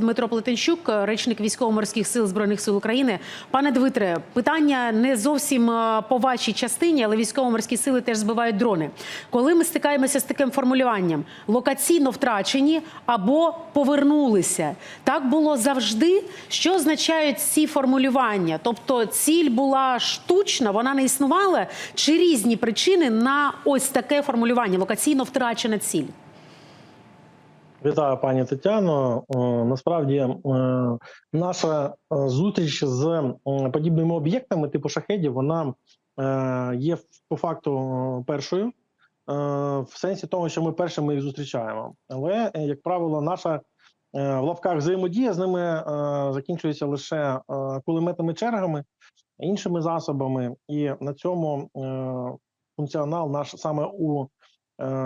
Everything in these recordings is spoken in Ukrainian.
Дмитро Плетенчук, речник військово-морських сил збройних сил України. Пане Дмитре, питання не зовсім е, по вашій частині, але військово-морські сили теж збивають дрони. Коли ми стикаємося з таким формулюванням локаційно втрачені або повернулися, так було завжди. Що означають ці формулювання? Тобто ціль була штучна, вона не існувала, чи різні причини на ось таке формулювання локаційно втрачена ціль? Вітаю, пані Тетяно. Е, Насправді е, наша е, зустріч з подібними об'єктами, типу шахедів, вона є по факту першою, в сенсі того, що ми першими їх зустрічаємо. Але, як правило, наша в лавках взаємодія з ними закінчується лише кулеметними чергами, іншими засобами, і на цьому функціонал наш саме у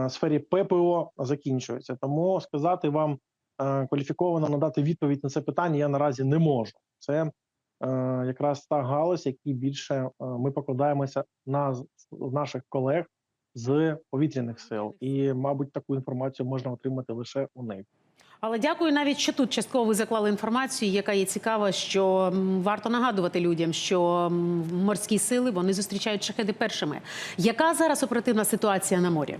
сфері ППО закінчується. Тому сказати вам е, кваліфіковано надати відповідь на це питання я наразі не можу. Це е, якраз та галузь, якій більше е, ми покладаємося на наших колег з повітряних сил, і мабуть таку інформацію можна отримати лише у них. Але дякую навіть, що тут частково ви заклали інформацію, яка є цікава, що варто нагадувати людям, що морські сили вони зустрічають шахеди першими. Яка зараз оперативна ситуація на морі?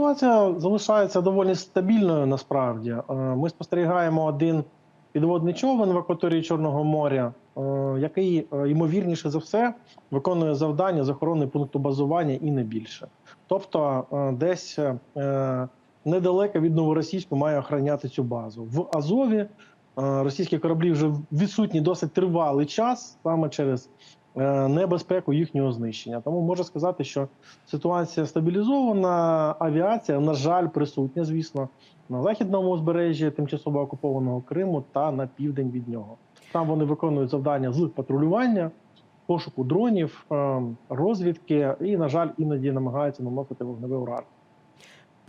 Ситуація залишається доволі стабільною. Насправді Е, ми спостерігаємо один підводний човен в акваторії Чорного моря, е, який е, ймовірніше за все виконує завдання з охорони пункту базування і не більше. Тобто, десь недалеко від новоросійську має охороняти цю базу в Азові. Російські кораблі вже відсутні досить тривалий час саме через небезпеку їхнього знищення. Тому можу сказати, що ситуація стабілізована. Авіація, на жаль, присутня, звісно, на західному узбережжі тимчасово окупованого Криму та на південь від нього. Там вони виконують завдання з патрулювання, пошуку дронів, е, розвідки і, на жаль, іноді намагаються наносити вогневий удар.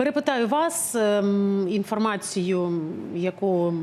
Перепитаю вас ем, інформацію, яку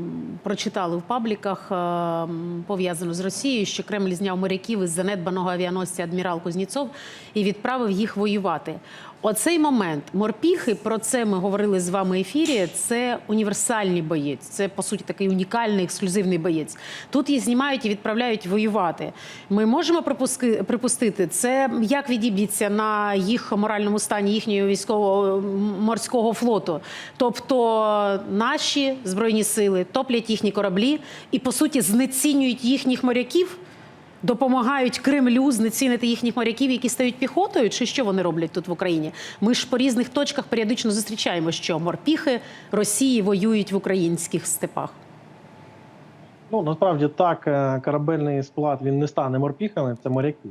прочитали в пабліках, ем, пов'язану з Росією, що Кремль зняв моряків із занедбаного авіаносця адмірал Кузнєцов і відправив їх воювати. Оцей момент морпіхи, про це ми говорили з вами в ефірі. Це універсальний боєць. Це по суті такий унікальний ексклюзивний боєць. Тут їх знімають і відправляють воювати. Ми можемо припуски- припустити це, як відіб'ється на їх моральному стані їхнього військового морського флоту. Тобто наші збройні сили топлять їхні кораблі і по суті знецінюють їхніх моряків. Допомагають Кремлю знецінити їхніх моряків, які стають піхотою, чи що вони роблять тут в Україні? Ми ж по різних точках періодично зустрічаємо, що морпіхи Росії воюють в українських степах. Ну насправді так, е, корабельний склад він не стане морпіхами, це моряки.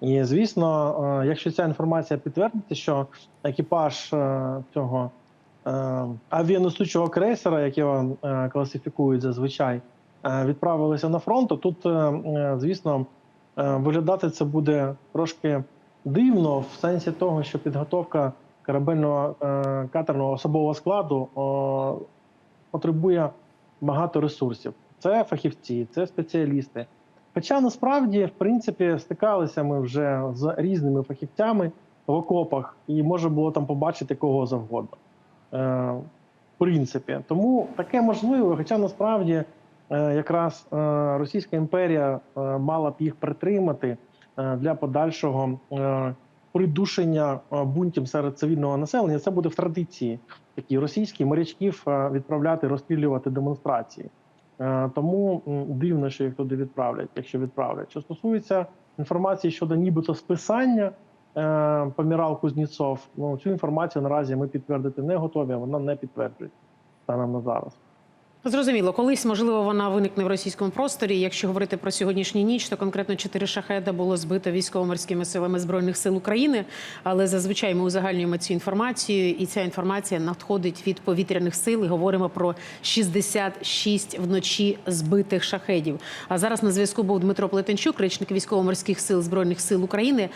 І звісно, е, якщо ця інформація підтвердиться, що екіпаж е, цього авіанесучого крейсера, як його е, класифікують зазвичай, відправилися на фронт, тут, е, е, звісно, е, виглядати це буде трошки дивно, в сенсі того, що підготовка корабельного е, катерного особового складу потребує багато ресурсів. Це фахівці, це спеціалісти. Хоча насправді, в принципі, стикалися ми вже з різними фахівцями в окопах, і можна було там побачити кого завгодно. Е, в принципі, тому таке можливо, хоча насправді е, якраз е, Російська імперія е, мала б їх притримати е, для подальшого е, придушення е, бунтів серед цивільного населення. Це буде в традиції такі російські морячків е, відправляти, розстрілювати демонстрації. Е, Тому дивно, що їх туди відправлять, якщо відправлять. Що стосується інформації щодо нібито списання е, помірал Кузнєцов, ну цю інформацію наразі ми підтвердити не готові, а вона не підтверджується станом на зараз. Зрозуміло, колись можливо вона виникне в російському просторі. Якщо говорити про сьогоднішню ніч, то конкретно чотири шахеда було збито військово-морськими силами збройних сил України. Але зазвичай ми узагальнюємо цю інформацію, і ця інформація надходить від повітряних сил. і Говоримо про 66 вночі збитих шахедів. А зараз на зв'язку був Дмитро Плетенчук, речник військово-морських сил збройних сил України.